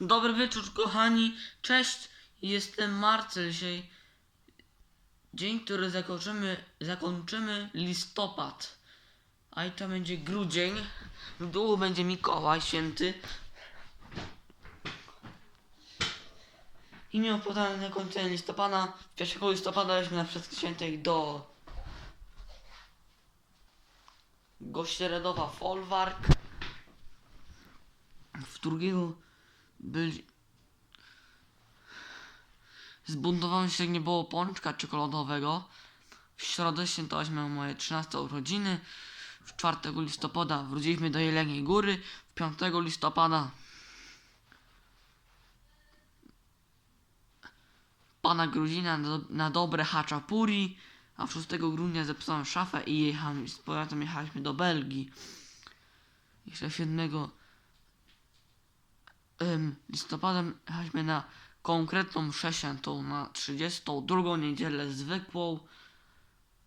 Dobry wieczór, kochani. Cześć, jestem Marcel. Dzisiaj dzień, który zakończymy, zakończymy listopad. A i to będzie grudzień. W dół będzie Mikołaj Święty. I nie opłatane na końcu listopada. 1 listopada weźmy na Wszystkich Świętych do Gościeredowa Folwark. W drugiego byli... Zbuntowałem się, nie było pączka czekoladowego. W środę świętowaliśmy moje 13 urodziny. W 4 listopada wróciliśmy do Jeleniej Góry. W 5 listopada pana Gruzina na, na dobre haczapuri. A w 6 grudnia zepsułem szafę i jechałem, z powrotem jechaliśmy do Belgii. Jeszcze 7 em, listopadem jechaliśmy na konkretną mszę świętą na 32 niedzielę zwykłą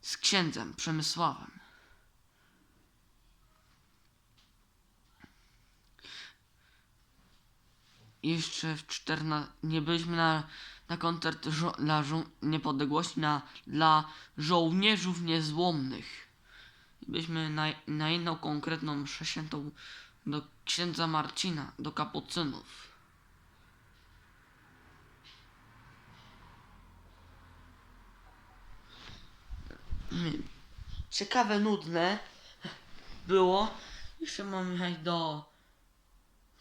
z księdzem Przemysławem. Jeszcze w 14 nie byliśmy na, na koncert żo- dla żo- niepodległości na, dla żołnierzów niezłomnych. Byliśmy na, na jedną konkretną mszę do księdza Marcina, do kapucynów. Ciekawe, nudne było. Jeszcze mam jechać do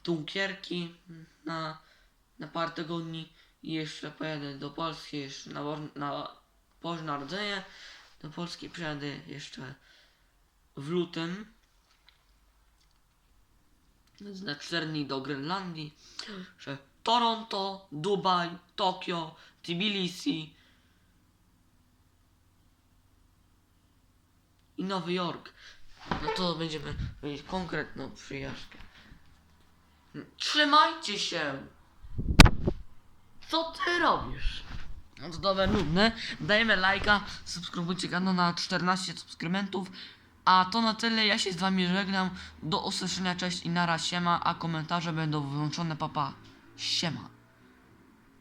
Tunkierki na, na parę tygodni i jeszcze pojadę do Polski jeszcze na, na Boże Narodzenie. Do Polski przyjadę jeszcze w lutym. Na 4 dni do Grenlandii. Że Toronto, Dubaj, Tokio, Tbilisi i Nowy Jork. No to będziemy mieć konkretną przyjaźń. Trzymajcie się! Co ty robisz? No to dobre, nudne. Dajemy lajka, subskrybujcie kanał na 14 subskrybentów. A to na tyle, ja się z wami żegnam. Do usłyszenia, cześć i nara siema, a komentarze będą wyłączone, papa. Siema.